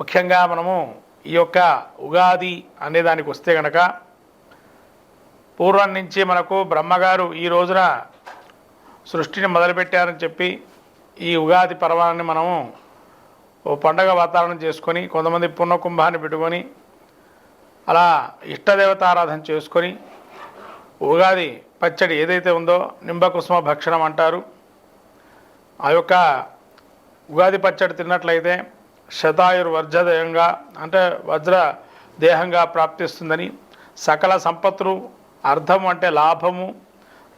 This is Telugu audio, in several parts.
ముఖ్యంగా మనము ఈ యొక్క ఉగాది అనే దానికి వస్తే గనక పూర్వం నుంచి మనకు బ్రహ్మగారు ఈ రోజున సృష్టిని మొదలుపెట్టారని చెప్పి ఈ ఉగాది పర్వాన్ని మనము ఓ పండగ వాతావరణం చేసుకొని కొంతమంది పుణ్యకుంభాన్ని పెట్టుకొని అలా ఇష్టదేవతారాధన చేసుకొని ఉగాది పచ్చడి ఏదైతే ఉందో నింబకుసుమ భక్షణం అంటారు. ఆ యొక్క ఉగాది పచ్చడి తిన్నట్లయితే శతాయుర్ వర్జదేయంగా అంటే వజ్ర దేహంగా ప్రాప్తిస్తుందని సకల సంపత్తులు అర్థం అంటే లాభము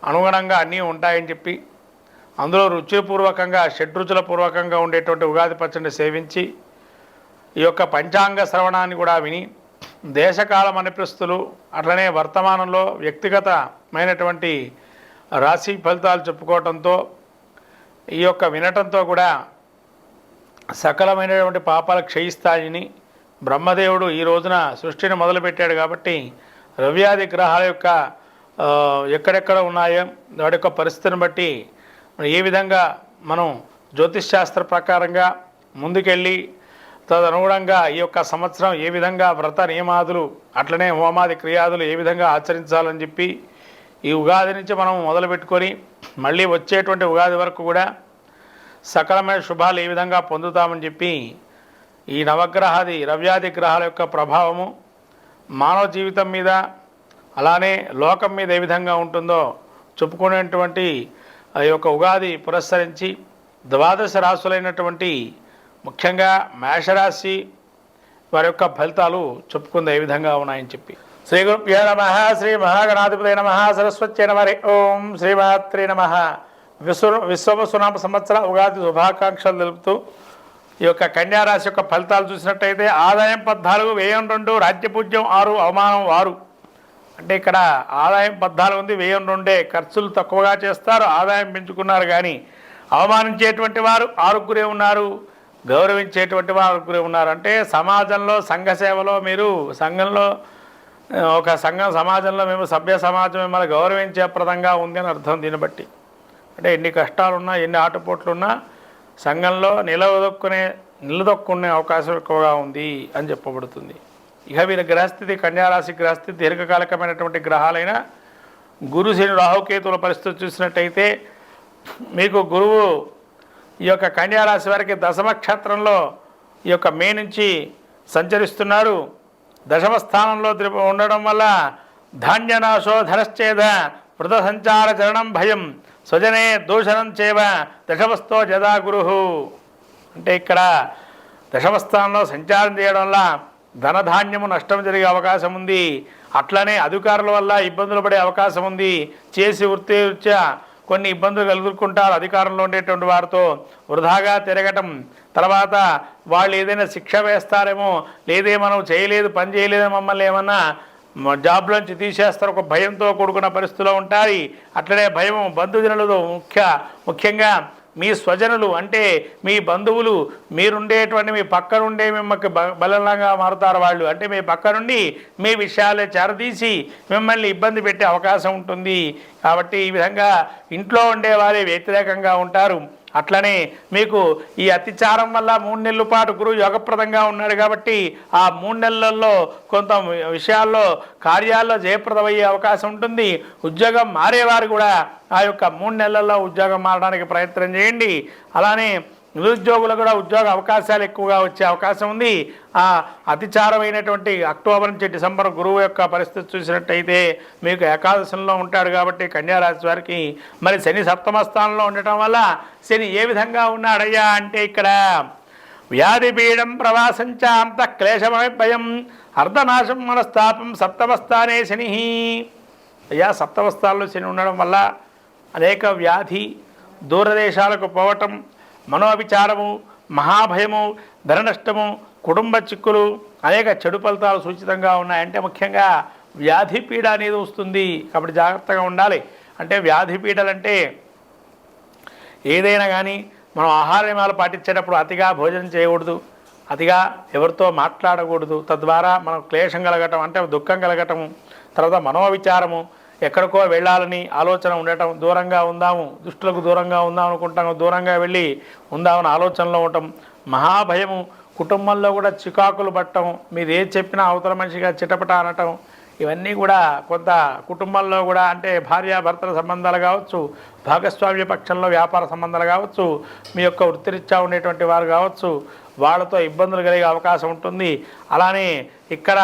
అనుగుణంగా అన్నీ ఉంటాయని చెప్పి అందులో రుచిపూర్వకంగా షడ్రుచుల పూర్వకంగా ఉండేటువంటి ఉగాది పచ్చడిని సేవించి ఈ యొక్క పంచాంగ శ్రవణాన్ని కూడా విని దేశకాల మనిపిస్తులు అట్లనే వర్తమానంలో వ్యక్తిగతమైనటువంటి రాశి ఫలితాలు చెప్పుకోవటంతో ఈ యొక్క వినటంతో కూడా సకలమైనటువంటి పాపాలు క్షయిస్తాయని బ్రహ్మదేవుడు ఈ రోజున సృష్టిని మొదలుపెట్టాడు కాబట్టి రవ్యాది గ్రహాల యొక్క ఎక్కడెక్కడ ఉన్నాయో వాటి యొక్క పరిస్థితిని బట్టి ఏ విధంగా మనం జ్యోతిష్ శాస్త్ర ప్రకారంగా ముందుకెళ్ళి తదనుగుణంగా ఈ యొక్క సంవత్సరం ఏ విధంగా వ్రత నియమాదులు అట్లనే హోమాది క్రియాదులు ఏ విధంగా ఆచరించాలని చెప్పి ఈ ఉగాది నుంచి మనం మొదలుపెట్టుకొని మళ్ళీ వచ్చేటువంటి ఉగాది వరకు కూడా సకలమైన శుభాలు ఏ విధంగా పొందుతామని చెప్పి ఈ నవగ్రహాది రవ్యాది గ్రహాల యొక్క ప్రభావము మానవ జీవితం మీద అలానే లోకం మీద ఏ విధంగా ఉంటుందో చెప్పుకునేటువంటి ఆ యొక్క ఉగాది పురస్కరించి ద్వాదశ రాశులైనటువంటి ముఖ్యంగా మేషరాశి వారి యొక్క ఫలితాలు చెప్పుకుంది ఏ విధంగా ఉన్నాయని చెప్పి. శ్రీ గురుభ్యో నమ శ్రీ మహాగణాధిపతి నమ సరస్వతి నమ ఓం శ్రీమాత్రి నమ. విశ్వ విశ్వసునామ సంవత్సర ఉగాది శుభాకాంక్షలు తెలుపుతూ ఈ యొక్క కన్యారాశి యొక్క ఫలితాలు చూసినట్టయితే ఆదాయం పద్నాలుగు వ్యయం రెండు రాజ్యపూజ్యం ఆరు అవమానం ఆరు. అంటే ఇక్కడ ఆదాయం పద్నాలుగు ఉంది వ్యయం రెండే. ఖర్చులు తక్కువగా చేస్తారు ఆదాయం పెంచుకున్నారు కానీ అవమానించేటువంటి వారు ఆరుగురే ఉన్నారు గౌరవించేటువంటి వారు ఆరుగురే ఉన్నారు. అంటే సమాజంలో సంఘ సేవలో మీరు సంఘంలో ఒక సంఘం సమాజంలో మేము సభ్య సమాజం మిమ్మల్ని గౌరవించే ప్రదంగా ఉంది అని అర్థం దీన్ని బట్టి. అంటే ఎన్ని కష్టాలున్నా ఎన్ని ఆటపోట్లున్నా సంఘంలో నిలదొక్కునే నిలదొక్కునే అవకాశం ఎక్కువగా ఉంది అని చెప్పబడుతుంది. ఇక వీరి గ్రహస్థితి కన్యారాశి గ్రహస్థితి దీర్ఘకాలికమైనటువంటి గ్రహాలైన గురు శని రాహుకేతుల పరిస్థితి చూసినట్టయితే మీకు గురువు ఈ యొక్క కన్యారాశి వారికి దశమ క్షేత్రంలో ఈ యొక్క మే నుంచి సంచరిస్తున్నారు. దశమ స్థానంలో ఉండడం వల్ల ధాన్యనాశో ధనశ్చేద వృత సంచార చరణం భయం. స్వజనే దూషణం చేవ దశవస్తో జదా గురు. అంటే ఇక్కడ దశవస్థానంలో సంచారం చేయడం వల్ల ధనధాన్యము నష్టం జరిగే అవకాశం ఉంది. అట్లనే అధికారుల వల్ల ఇబ్బందులు పడే అవకాశం ఉంది. చేసి వృత్తిరీత్యా కొన్ని ఇబ్బందులు ఎదుర్కొంటారు అధికారంలో ఉండేటువంటి వారితో వృధాగా తిరగటం. తర్వాత వాళ్ళు ఏదైనా శిక్ష వేస్తారేమో లేదే మనం చేయలేదు పని చేయలేదు మమ్మల్ని ఏమన్నా మ- జాబ్లోంచి తీసేస్తారు ఒక భయంతో కూడుకున్న పరిస్థితిలో ఉంటాయి అట్లనే భయం బంధుజనులతో ముఖ్య ముఖ్యంగా మీ స్వజనులు అంటే మీ బంధువులు మీరుండేటువంటి మీ పక్కనుండే మిమ్మల్ని బ బలంగా మారుతారు వాళ్ళు. అంటే మీ పక్క నుండి మీ విషయాలే చేరదీసి మిమ్మల్ని ఇబ్బంది పెట్టే అవకాశం ఉంటుంది. కాబట్టి ఈ విధంగా ఇంట్లో ఉండేవారే వ్యతిరేకంగా ఉంటారు. అట్లనే మీకు ఈ అతిచారం వల్ల మూడు నెలల పాటు గురువు యోగప్రదంగా ఉన్నాడు కాబట్టి ఆ మూడు నెలల్లో కొంత విషయాల్లో కార్యాల్లో జయప్రదమయ్యే అవకాశం ఉంటుంది. ఉద్యోగం మారేవారు కూడా ఆ యొక్క మూడు నెలల్లో ఉద్యోగం మారడానికి ప్రయత్నం చేయండి. అలానే నిరుద్యోగులు కూడా ఉద్యోగ అవకాశాలు ఎక్కువగా వచ్చే అవకాశం ఉంది. ఆ అతిచారమైనటువంటి అక్టోబర్ నుంచి డిసెంబర్ గురువు యొక్క పరిస్థితి చూసినట్టయితే మీకు ఏకాదశంలో ఉంటాడు కాబట్టి కన్యారాశి వారికి మరి శని సప్తమ స్థానంలో ఉండటం వల్ల శని ఏ విధంగా ఉన్నాడయ్యా అంటే ఇక్కడ వ్యాధి పీడం ప్రవాసంచ అంత క్లేశమయ భయం అర్ధనాశం మనస్తాపం సప్తమస్థానే శని. అయ్యా సప్తమస్థానంలో శని ఉండడం వల్ల అనేక వ్యాధి దూరదేశాలకు పోవటం మనోవిచారము మహాభయము ధన నష్టము కుటుంబ చిక్కులు అనేక చెడు ఫలితాలు సూచితంగా ఉన్నాయంటే ముఖ్యంగా వ్యాధి పీడ అనేది వస్తుంది. కాబట్టి జాగ్రత్తగా ఉండాలి. అంటే వ్యాధి పీడలంటే ఏదైనా కానీ మనం ఆహార నియమాలు పాటించేటప్పుడు అతిగా భోజనం చేయకూడదు. అతిగా ఎవరితో మాట్లాడకూడదు. తద్వారా మనం క్లేశం కలగటం అంటే దుఃఖం కలగటము తర్వాత మనోవిచారము ఎక్కడికో వెళ్ళాలని ఆలోచన ఉండటం దూరంగా ఉందాము దుష్టులకు దూరంగా ఉందాం అనుకుంటాము దూరంగా వెళ్ళి ఉందామని ఆలోచనలో ఉండటం మహాభయము కుటుంబంలో కూడా చికాకులు పట్టడం మీరు ఏది చెప్పినా అవతల మనిషిగా చిటపట అనటం ఇవన్నీ కూడా కొంత కుటుంబంలో కూడా అంటే భార్యాభర్తల సంబంధాలు కావచ్చు భాగస్వామ్య పక్షంలో వ్యాపార సంబంధాలు కావచ్చు మీ యొక్క వృత్తిరీత్యా ఉండేటువంటి వారు కావచ్చు వాళ్ళతో ఇబ్బందులు కలిగే అవకాశం ఉంటుంది. అలానే ఇక్కడ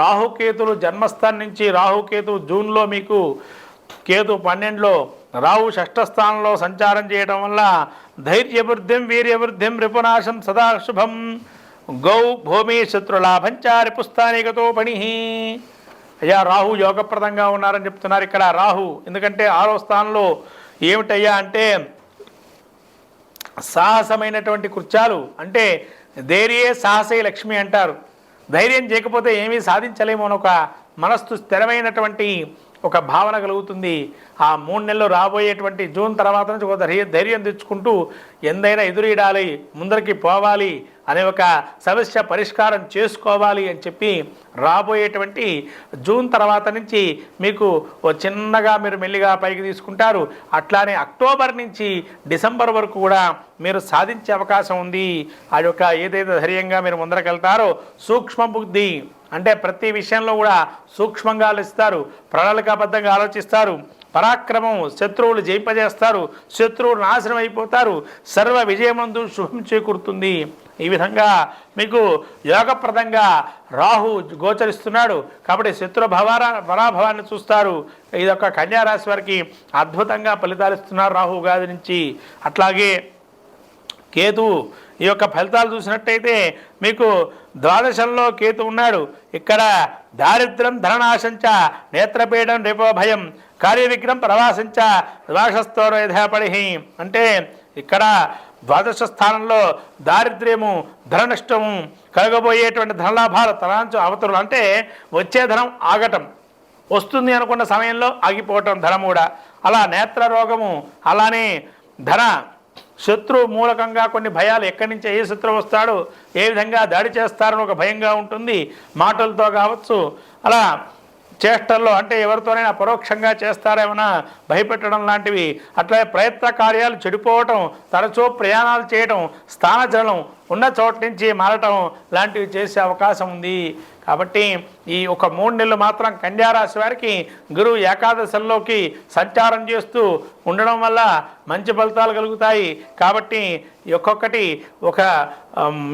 రాహుకేతులు జన్మస్థానం నుంచి రాహుకేతు జూన్లో మీకు కేతు పన్నెండులో రాహు షష్ఠస్థానంలో సంచారం చేయడం వల్ల ధైర్యవృద్ధిం వీర్యవృద్ధిం రిపునాశం సదా శుభం. గౌ భూమి శత్రులాభంచ రిపుస్థానికతో పని. అయ్యా రాహు యోగప్రదంగా ఉన్నారని చెప్తున్నారు ఇక్కడ. రాహు ఎందుకంటే ఆరో స్థానంలో ఏమిటయ్యా అంటే సాహసమైనటువంటి కృత్యాలు అంటే ధైర్యే సాహసే లక్ష్మి అంటారు. ధైర్యం చేయకపోతే ఏమీ సాధించలేము అని ఒక మనస్సు స్థిరమైనటువంటి ఒక భావన కలుగుతుంది. ఆ మూడు నెలలు రాబోయేటువంటి జూన్ తర్వాత నుంచి ఒక ధైర్యం ధైర్యం తెచ్చుకుంటూ ఎందైనా ఎదురీడాలి ముందరికి పోవాలి అనే ఒక సమస్య పరిష్కారం చేసుకోవాలి అని చెప్పి రాబోయేటువంటి జూన్ తర్వాత నుంచి మీకు ఓ చిన్నగా మీరు మెల్లిగా పైకి తీసుకుంటారు. అట్లానే అక్టోబర్ నుంచి డిసెంబర్ వరకు కూడా మీరు సాధించే అవకాశం ఉంది. ఆ యొక్క ఏదైతే ధైర్యంగా మీరు ముందరకెళ్తారో సూక్ష్మ బుద్ధి అంటే ప్రతి విషయంలో కూడా సూక్ష్మంగా ఆలోచిస్తారు. ప్రణాళికాబద్ధంగా ఆలోచిస్తారు. పరాక్రమం శత్రువులు జయింపజేస్తారు శత్రువులు నాశనం అయిపోతారు సర్వ విజయమందు శుభం చేకూరుతుంది. ఈ విధంగా మీకు యోగప్రదంగా రాహు గోచరిస్తున్నాడు. కాబట్టి శత్రు భవార పరాభవాన్ని చూస్తారు. ఇదొక కన్యారాశి వారికి అద్భుతంగా ఫలితాలు ఇస్తున్నారు రాహు గాది నుంచి. అట్లాగే కేతువు ఈ యొక్క ఫలితాలు చూసినట్టయితే మీకు ద్వాదశంలో కేతు ఉన్నాడు. ఇక్కడ దారిద్ర్యం ధననాశంచ నేత్రపీడం రేపో భయం. కార్యవిఘ్నం ప్రవాసించ ద్వాదశస్థోర యథాపడి అంటే ఇక్కడ ద్వాదశ స్థానంలో దారిద్ర్యము ధన నష్టము కలగబోయేటువంటి ధనలాభాలు తలాంచు అవతరులు. అంటే వచ్చే ధనం ఆగటం వస్తుంది అనుకున్న సమయంలో ఆగిపోవటం ధనం కూడా. అలా నేత్ర రోగము అలానే ధన శత్రు మూలకంగా కొన్ని భయాలు ఎక్కడి నుంచి ఏ శత్రువు వస్తాడు ఏ విధంగా దాడి చేస్తారని ఒక భయంగా ఉంటుంది మాటలతో కావచ్చు. అలా చేష్టల్లో అంటే ఎవరితోనైనా పరోక్షంగా చేస్తారేమైనా భయపెట్టడం లాంటివి అట్లా ప్రయత్న కార్యాలు చెడిపోవటం తరచూ ప్రయాణాలు చేయటం స్థానచలనం ఉన్న చోట నుంచి మారటం లాంటివి చేసే అవకాశం ఉంది. కాబట్టి ఈ ఒక మూడు నెలలు మాత్రం కన్యారాశి వారికి గురువు ఏకాదశంలోకి సంచారం చేస్తూ ఉండడం వల్ల మంచి ఫలితాలు కలుగుతాయి. కాబట్టి ఒక్కొక్కటి ఒక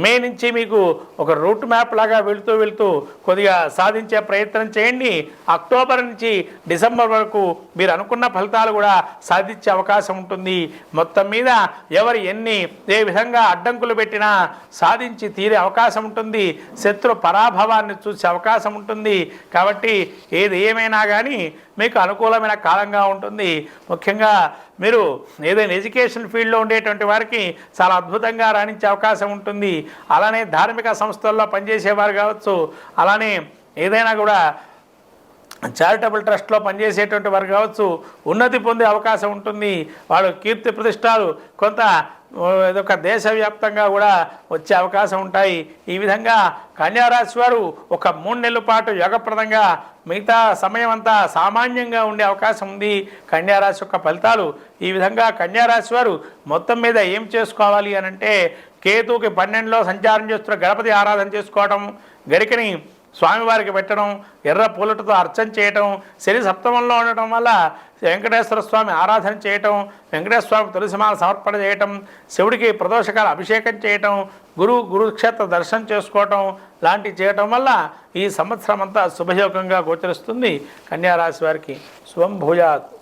మే నుంచి మీకు ఒక రూట్ మ్యాప్ లాగా వెళుతూ వెళుతూ కొద్దిగా సాధించే ప్రయత్నం చేయండి. అక్టోబర్ నుంచి డిసెంబర్ వరకు మీరు అనుకున్న ఫలితాలు కూడా సాధించే అవకాశం ఉంటుంది. మొత్తం మీద ఎవరు ఎన్ని ఏ విధంగా అడ్డంకులు పెట్టినా సాధించి తీరే అవకాశం ఉంటుంది. శత్రు పరాభవాన్ని చూసే అవకాశం ఉంటుంది. కాబట్టి ఏది ఏమైనా కానీ మీకు అనుకూలమైన కాలంగా ఉంటుంది. ముఖ్యంగా మీరు ఏదైనా ఎడ్యుకేషన్ ఫీల్డ్లో ఉండేటువంటి వారికి చాలా అద్భుతంగా రాణించే అవకాశం ఉంటుంది. అలానే ధార్మిక సంస్థల్లో పనిచేసేవారు కావచ్చు. అలానే ఏదైనా కూడా చారిటబుల్ ట్రస్ట్లో పనిచేసేటువంటి వారు కావచ్చు ఉన్నతి పొందే అవకాశం ఉంటుంది. వాళ్ళు కీర్తి ప్రతిష్టాలు కొంత ఆ, ఇదొక దేశవ్యాప్తంగా కూడా వచ్చే అవకాశం ఉంటాయి. ఈ విధంగా కన్యారాశి వారు ఒక మూడు నెలల పాటు యోగప్రదంగా మిగతా సమయం అంతా సామాన్యంగా ఉండే అవకాశం ఉంది. కన్యారాశి యొక్క ఫలితాలు ఈ విధంగా కన్యారాశి వారు మొత్తం మీద ఏం చేసుకోవాలి అని అంటే కేతువుకి పన్నెండులో సంచారం చేస్తున్న గణపతి ఆరాధన చేసుకోవడం గరికని స్వామివారికి పెట్టడం ఎర్ర పూలటతో అర్చన చేయటం శని సప్తమంలో ఉండటం వల్ల వెంకటేశ్వర స్వామి ఆరాధన చేయటం వెంకటేశ్వర స్వామి తులసిమాల సమర్పణ చేయటం శివుడికి ప్రదోషకాల అభిషేకం చేయటం గురు గురుక్షేత్ర దర్శనం చేసుకోవటం లాంటివి చేయటం వల్ల ఈ సంవత్సరం అంతా శుభయోగంగా గోచరిస్తుంది. కన్యారాశి వారికి శుభం భూయాత్.